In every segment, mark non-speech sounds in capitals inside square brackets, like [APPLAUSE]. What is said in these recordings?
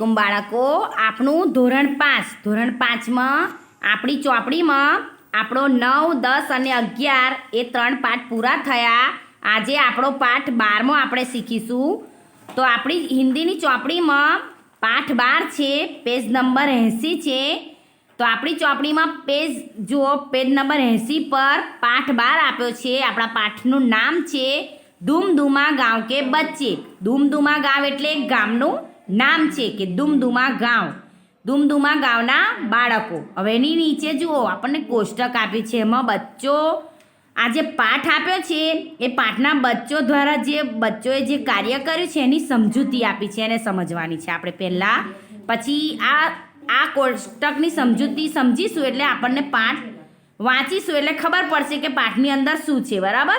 કુમ બાળકો, આપણું ધોરણ પાંચ. ધોરણ પાંચમાં આપણી ચોપડીમાં આપણો નવ, દસ અને અગિયાર એ ત્રણ પાઠ પૂરા થયા. આજે આપણો પાઠ બારમો આપણે શીખીશું. તો આપણી હિન્દીની ચોપડીમાં પાઠ બાર છે, પેજ નંબર એંસી છે. તો આપણી ચોપડીમાં પેજ, જુઓ, પેજ નંબર એંસી પર પાઠ બાર આપ્યો છે. આપણા પાઠનું નામ છે ધૂમધુમા ગાંવ કે બચ્ચે. ધૂમધુમા ગાંવ એટલે ગામનું નામ છે કે દુમદુમા ગાંવ. દુમદુમા ગાંવના બાળકો. હવે એની નીચે જુઓ, આપણને કોષ્ટક આપી છે એમાં બચ્ચો. આ જે પાઠ આપ્યો છે, એ પાઠના બચ્ચો દ્વારા જે બચ્ચોએ જે કાર્ય કર્યું છે, એની સમજૂતી આપી છે એને સમજવાની છે. આપણે પહેલાં પછી આ આ કોષ્ટકની સમજૂતી સમજીશું એટલે આપણને પાઠ વાંચીશું એટલે ખબર પડશે કે પાઠની અંદર શું છે. બરાબર?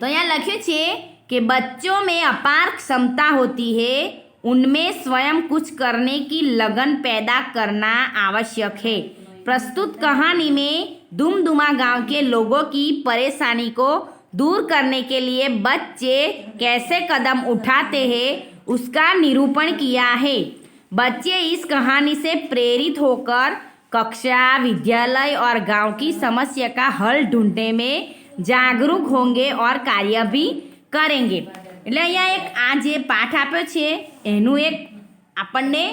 તો અહીંયા લખ્યું છે कि बच्चों में अपार क्षमता होती है, उनमें स्वयं कुछ करने की लगन पैदा करना आवश्यक है। प्रस्तुत कहानी में दुमदुमा गाँव के लोगों की परेशानी को दूर करने के लिए बच्चे कैसे कदम उठाते हैं, उसका निरूपण किया है। बच्चे इस कहानी से प्रेरित होकर कक्षा, विद्यालय और गाँव की समस्या का हल ढूँढने में जागरूक होंगे और कार्य भी કરેંગે. એટલે અહીંયા એક આ જે પાઠ આપ્યો છે, એનું એક આપણને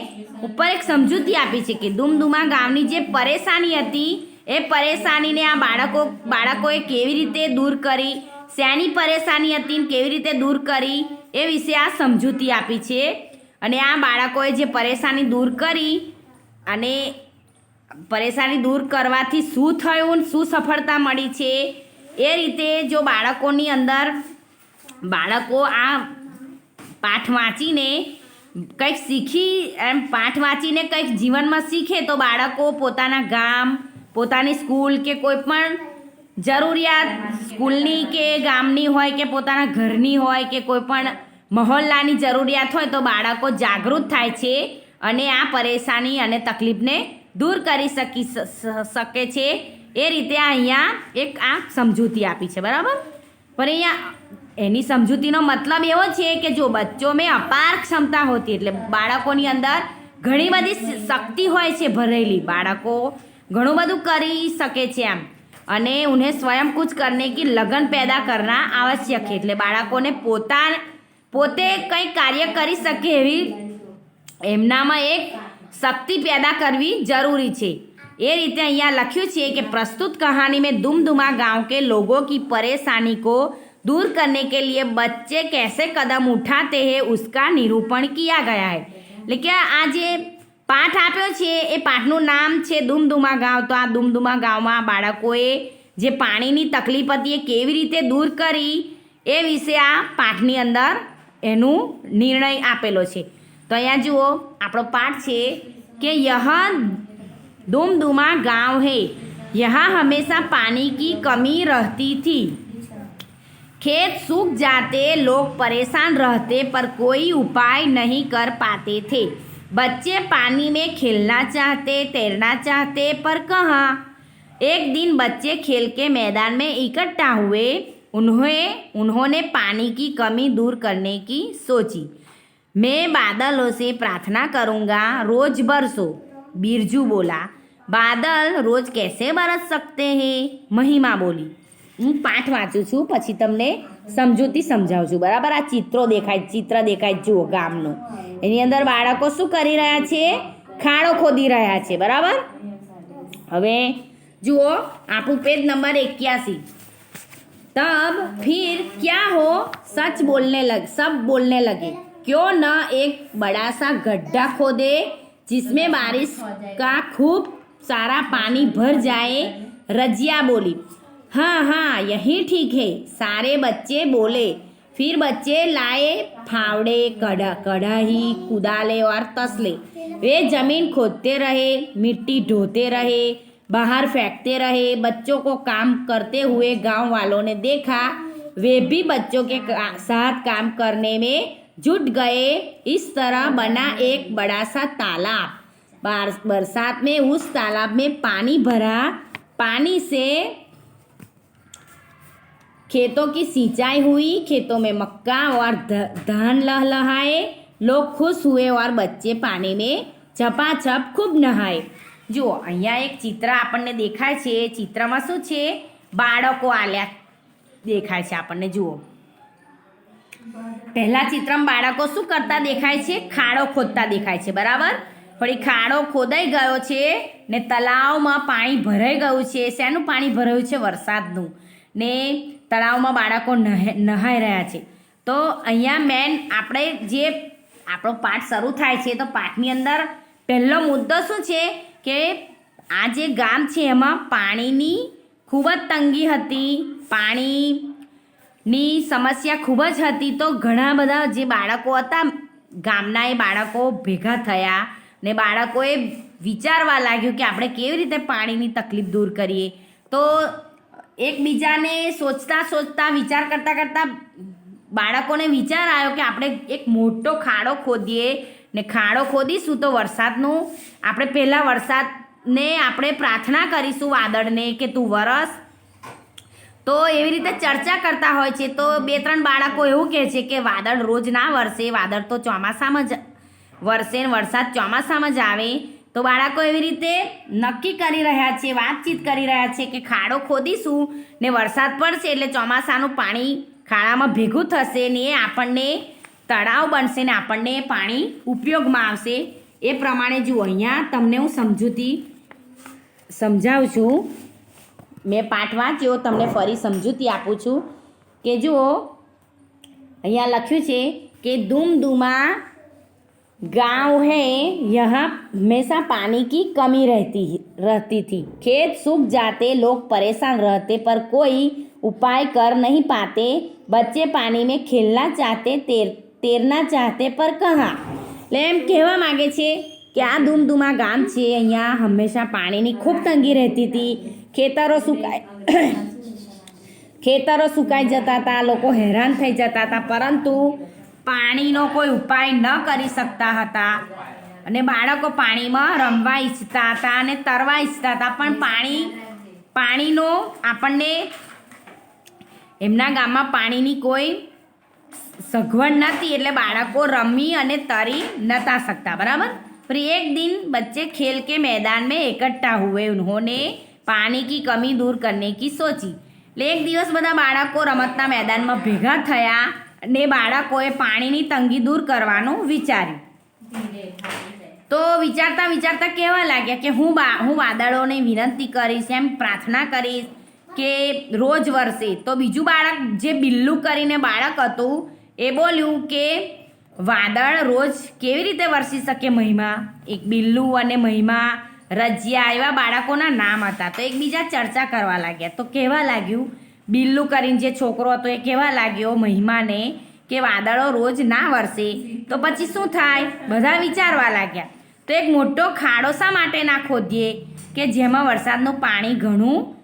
ઉપર એક સમજૂતી આપી છે કે દુમદુમા ગામની જે પરેશાની હતી, એ પરેશાનીને આ બાળકો, બાળકોએ કેવી રીતે દૂર કરી, શેની પરેશાની હતી કેવી રીતે દૂર કરી, એ વિશે આ સમજૂતી આપી છે. અને આ બાળકોએ જે પરેશાની દૂર કરી અને પરેશાની દૂર કરવાથી શું થયું શું સફળતા મળી છે, એ રીતે જો બાળકોની અંદર બાળકો આ પાઠ વાંચીને કંઈક શીખી, એમ પાઠ વાંચીને કંઈક જીવનમાં શીખે તો બાળકો પોતાના ગામ, પોતાની સ્કૂલ કે કોઈ પણ જરૂરિયાત, સ્કૂલની કે ગામની હોય કે પોતાના ઘરની હોય કે કોઈ પણ મહોલ્લાની જરૂરિયાત હોય તો બાળકો જાગૃત થાય છે અને આ પરેશાની અને તકલીફને દૂર કરી શકી શકે છે. એ રીતે અહીંયા એક આ સમજૂતી આપી છે, બરાબર? પણ અહીંયા એની સમજૂતીનો મતલબ એવો છે કે જો બચ્ચો મેં અપાર ક્ષમતા હોતી, એટલે બાળકોની અંદર ઘણી બધી શક્તિ હોય છે ભરેલી. બાળકો ઘણું બધું કરી શકે છે એમ. અને ઉને સ્વયં કુછ કરને કે લગ્ન પેદા કરના આવશ્યક છે. એટલે બાળકોને પોતા પોતે કંઈ કાર્ય કરી શકે એવી એમનામાં એક શક્તિ પેદા કરવી જરૂરી છે. એ રીતે અહીંયા લખ્યું છે કે પ્રસ્તુત કહાની મેં ધૂમધુમા ગાંવ કે લોગો કી પરેશાની કો दूर करने के लिए बच्चे कैसे कदम उठाते हैं उसका निरूपण किया गया है એટલે કે આ જે પાઠ આપ્યો છે એ પાઠનું નામ છે દુમદુમા ગાંવ તો આ દુમદુમા ગામમાં બાળકોએ જે પાણીની તકલીફ હતી એ કેવી રીતે દૂર કરી એ વિશે આ પાઠની અંદર એનું નિર્ણય આપેલો છે તો અહીંયા જુઓ આપણો પાઠ છે કે યહ दुमदुमा गांव है यहाँ हमेशा पानी की कमी रहती थी खेत सूख जाते, लोग परेशान रहते, पर कोई उपाय नहीं कर पाते थे। बच्चे पानी में खेलना चाहते, तैरना चाहते, पर कहाँ? एक दिन बच्चे खेल के मैदान में इकट्ठा हुए। उन्हें, उन्होंने पानी की कमी दूर करने की सोची। मैं बादलों से प्रार्थना करूँगा, रोज बरसो, बिरजू बोला। बादल रोज कैसे बरस सकते हैं? महिमा बोली। હું પાઠ વાંચું છું, પછી તમને સમજૂતી સમજાવું છું. બરાબર? આ ચિત્રો દેખાય, ચિત્ર દેખાય જુઓ ગામનું. એની અંદર બાળકો શું કરી રહ્યા છે? ખાડો ખોદી રહ્યા છે, બરાબર? હવે જુઓ, આપણું પેજ નંબર એક્યાસી. તબ ફિર ક્યાં હો? સચ બોલને લગ, સબ બોલને લગે. ક્યો ન એક બડા સા ગઢ્ઢા ખોદે, જિસમે બારિશ કા ખૂબ સારા પાણી ભર જાય, રજિયા બોલી. हाँ हाँ यही ठीक है। सारे बच्चे बोले। फिर बच्चे लाए फावड़े कड़ा कढ़ाई कुदाले और तसले। वे ज़मीन खोदते रहे, मिट्टी ढोते रहे, बाहर फेंकते रहे। बच्चों को काम करते हुए गाँव वालों ने देखा, वे भी बच्चों के, साथ काम करने में जुट गए। इस तरह बना एक बड़ा सा तालाब। बार- बरसात में उस तालाब में पानी भरा, पानी से खेतों की सिंचाई हुई खेतों में मक्का और ध- धान लहलहाए लोग खुश हुए और बच्चे पानी में ઝપાઝપ ખૂબ નહાય જુઓ અહીંયા એક ચિત્ર આપણને દેખાય છે એ ચિત્રમાં શું છે બાળકો આલ્યા દેખાય છે આપણને જુઓ પહેલા ચિત્રમાં બાળકો શું કરતા દેખાય છે ખાડો ખોદતા દેખાય છે બરાબર ફરી ખાડો ખોદાઈ ગયો છે ને તળાવમાં પાણી ભરાઈ ગયું છે શેનું પાણી ભરાયું છે વરસાદનું ને તળાવમાં બાળકો નહે- નહાઈ રહ્યા છે. તો અહીંયા મેન આપણે જે આપણો પાઠ શરૂ થાય છે, તો પાઠની અંદર પહેલો મુદ્દો શું છે કે આ જે ગામ છે એમાં પાણીની ખૂબ જ તંગી હતી. પાણીની સમસ્યા ખૂબ જ હતી. તો ઘણા બધા જે બાળકો હતા, ગામના એ બાળકો ભેગા થયા ને બાળકોએ વિચારવા લાગ્યું કે આપણે કેવી રીતે પાણીની તકલીફ દૂર કરીએ. તો એકબીજાને સોચતા સોચતા, વિચાર કરતાં કરતાં બાળકોને વિચાર આવ્યો કે આપણે એક મોટો ખાડો ખોદીએ ને ખાડો ખોદીશું તો વરસાદનું, આપણે પહેલાં વરસાદને આપણે પ્રાર્થના કરીશું વાદળને કે તું વરસ. તો એવી રીતે ચર્ચા કરતા હોય છે. તો બે ત્રણ બાળકો એવું કહે છે કે વાદળ રોજ ના વરસે, વાદળ તો ચોમાસામાં જ વરસે ને વરસાદ ચોમાસામાં જ આવે. તો બાળકો એવી રીતે નક્કી કરી રહ્યા છે, વાતચીત કરી રહ્યા છે કે ખાડો ખોદીશું ને વરસાદ પડશે એટલે ચોમાસાનું પાણી ખાડામાં ભેગું થશે ને એ આપણને તળાવ બનશે ને આપણને પાણી ઉપયોગમાં આવશે. એ પ્રમાણે જુઓ, અહીંયા તમને હું સમજૂતી સમજાવું છું. મેં પાઠ વાંચ્યો, તમને ફરી સમજૂતી આપું છું કે જુઓ, અહીંયા લખ્યું છે કે ધૂમધૂમા गांव है यहाँ हमेशा पानी की कमी रहती रहती थी खेत सूख जाते लोग परेशान रहते पर कोई उपाय कर नहीं पाते बच्चे पानी में खेलना चाहते तेर तैरना चाहते पर कहाँ એટલે એમ કહેવા માગે છે કે આ ધૂમધૂમા ગામ છે અહીંયા હંમેશા પાણીની ખૂબ તંગી રહેતી હતી ખેતરો સુકાય [COUGHS] ખેતરો સુકાઈ જતા હતા લોકો હેરાન થઈ જતા હતા પરંતુ પાણીનો કોઈ ઉપાય ન કરી શકતા હતા અને બાળકો પાણીમાં રમવા ઈચ્છતા હતા અને તરવા ઈચ્છતા હતા પણ પાણી પાણીનો આપણને એમના ગામમાં પાણીની કોઈ સગવડ નથી એટલે બાળકો રમી અને તરી નતા सकता बराबर फिर एक दिन बच्चे खेल के मैदान में इकट्ठा हुए उन्होंने पानी की कमी दूर करने की सोची એટલે એક દિવસ બધા બાળકો રમતના મેદાનમાં ભેગા થયા અને બાળકોએ પાણીની તંગી દૂર કરવાનું વિચાર્યું. તો વિચારતા વિચારતા કહેવા લાગ્યા કે હું બા હું વાદળોને વિનંતી કરીશ એમ પ્રાર્થના કરીશ કે રોજ વરસે. તો બીજું બાળક જે બિલ્લું કરીને બાળક હતું એ બોલ્યું કે વાદળ રોજ કેવી રીતે વરસી શકે મહિમા? એક બિલ્લું અને મહિમા રજિયા એવા બાળકોના નામ હતા. તો એકબીજા ચર્ચા કરવા લાગ્યા. તો કહેવા લાગ્યું? બિલ્લું કરીને જે છોકરો હતો એ કહેવા લાગ્યો મહિમાને કે વાદળો રોજ ના વરસે? તો પછી શું થાય? બધા વિચારવા લાગ્યા. તો એક મોટો ખાડો શા માટે ના ખોદીએ? કે જેમાં વરસાદનું પાણી ઘણું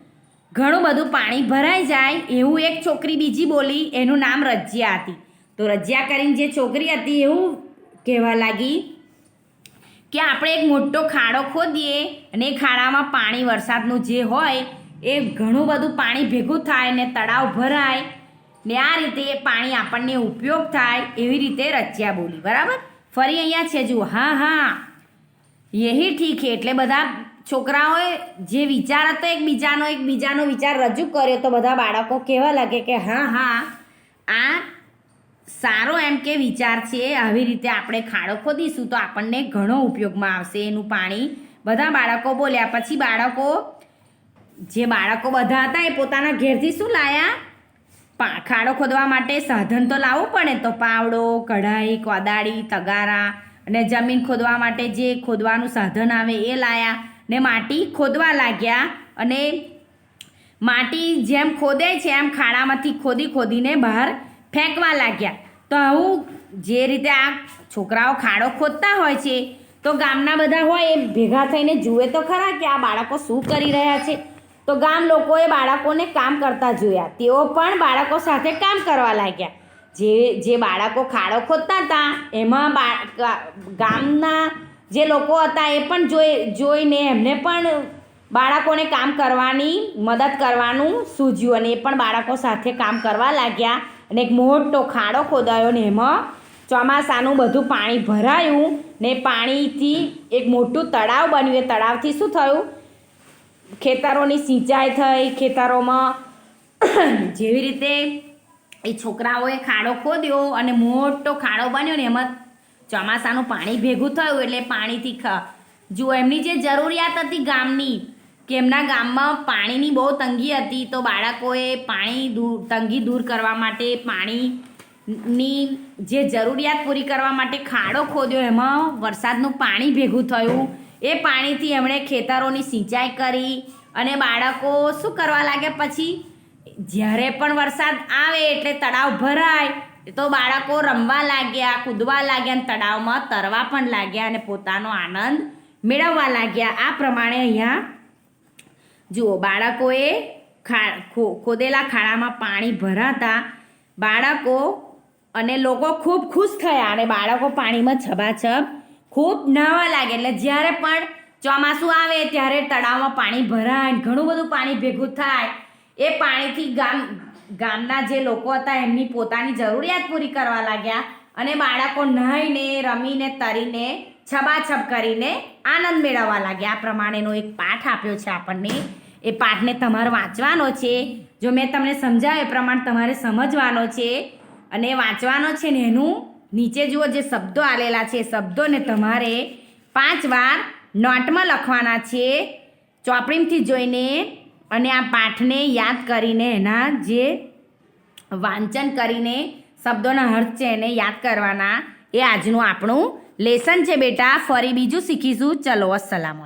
ઘણું બધું પાણી ભરાઈ જાય એવું એક છોકરી બીજી બોલી એનું નામ રજિયા હતી. તો રજિયા કરીને જે છોકરી હતી એવું કહેવા લાગી કે આપણે એક મોટો ખાડો ખોદીએ અને એ ખાડામાં પાણી વરસાદનું જે હોય એ ઘણું બધું પાણી ભેગું થાય ને તળાવ ભરાય ને આ રીતે એ પાણી આપણને ઉપયોગ થાય એવી રીતે રચ્યા બોલી. બરાબર? ફરી અહીંયા છે, જુઓ. હા હા. યહી ઠીક હે એટલે બધા છોકરાઓએ જે વિચાર હતો એકબીજાનો એકબીજાનો વિચાર રજૂ કર્યો તો બધા બાળકો કહેવા લાગે કે હા હા, આ સારો એમ કે વિચાર છે. આવી રીતે આપણે ખાડો ખોદીશું તો આપણને ઘણો ઉપયોગમાં આવશે. એનું પાણી બધા બાળકો બોલ્યા. પછી બાળકો જે બાળકો બધા હતા એ પોતાના ઘેરથી શું લાયા? ખાડો ખોદવા માટે સાધન તો લાવવું પડે, તો પાવડો, કઢાઈ, કોદાળી, તગારા અને જમીન ખોદવા માટે જે ખોદવાનું સાધન આવે એ લાયા ને માટી ખોદવા લાગ્યા અને માટી જેમ ખોદે છે, એમ ખાડામાંથી ખોદી ખોદીને બહાર ફેંકવા લાગ્યા. તો આવું જે રીતે આ છોકરાઓ ખાડો ખોદતા હોય છે, તો ગામના બધા હોય એ ભેગા થઈને જુએ તો ખરા કે આ બાળકો શું કરી રહ્યા છે. તો ગામ લોકોએ બાળકોને કામ કરતા જોયા. તેઓ પણ બાળકો સાથે કામ કરવા લાગ્યા. જે જે બાળકો ખાડો ખોદતા હતા, એમાં ગામના જે લોકો હતા એ પણ જોઈ, જોઈને એમને પણ બાળકોને કામ કરવાની મદદ કરવાનું સૂઝ્યું અને એ પણ બાળકો સાથે કામ કરવા લાગ્યા અને એક મોટો ખાડો ખોદાયો ને એમાં ચોમાસાનું બધું પાણી ભરાયું ને પાણીથી એક મોટું તળાવ બન્યું. એ તળાવથી શું થયું? ખેતરોની સિંચાઈ થઈ, ખેતરોમાં [CLEARS THROAT] જેવી રીતે એ છોકરાઓએ ખાડો ખોદ્યો અને મોટો ખાડો બન્યો ને, એમાં ચોમાસાનું પાણી ભેગું થયું એટલે પાણીથી જુઓ, એમની જે જરૂરિયાત હતી ગામની, કે એમના ગામમાં પાણીની બહુ તંગી હતી, તો બાળકોએ પાણી દૂર, તંગી દૂર કરવા માટે પાણીની જે જરૂરિયાત પૂરી કરવા માટે ખાડો ખોદ્યો, એમાં વરસાદનું પાણી ભેગું થયું. એ પાણીથી એમણે ખેતરોની સિંચાઈ કરી અને બાળકો શું કરવા લાગ્યા પછી? જ્યારે પણ વરસાદ આવે એટલે તળાવ ભરાય, તો બાળકો રમવા લાગ્યા, કૂદવા લાગ્યા અને તળાવમાં તરવા પણ લાગ્યા અને પોતાનો આનંદ મેળવવા લાગ્યા. આ પ્રમાણે અહીંયા જુઓ, બાળકોએ ખા, ખોદેલા ખાડામાં પાણી ભરાતા બાળકો અને લોકો ખૂબ ખુશ થયા અને બાળકો પાણીમાં છબાછબ ખૂબ નાવા લાગે. એટલે જ્યારે પણ ચોમાસું આવે, ત્યારે તળાવમાં પાણી ભરાય ઘણું બધું પાણી ભેગું થાય. એ પાણીથી ગામ, ગામના જે લોકો હતા, એમની પોતાની જરૂરિયાત પૂરી કરવા લાગ્યા અને બાળકો નહીને રમીને, તરીને, છબાછબ કરીને આનંદ મેળવવા લાગ્યા. આ પ્રમાણેનો એક પાઠ આપ્યો છે આપણને. એ પાઠને તમારે વાંચવાનો છે. જો મેં તમને સમજાવ્યું એ પ્રમાણે તમારે સમજવાનો છે. અને વાંચવાનો છે ને એનું નીચે જુઓ જે શબ્દો આલેલા છે શબ્દોને તમારે પાંચ વાર નોટમાં લખવાના છે. ચોપડીમાંથી જોઈને અને આ પાઠને યાદ કરીને, એના જે વાંચન કરીને શબ્દોના અર્થ છે, એને યાદ કરવાના એ આજનું આપણું લેસન છે બેટા. ફરી બીજું શીખીશું. ચલો, અસલામ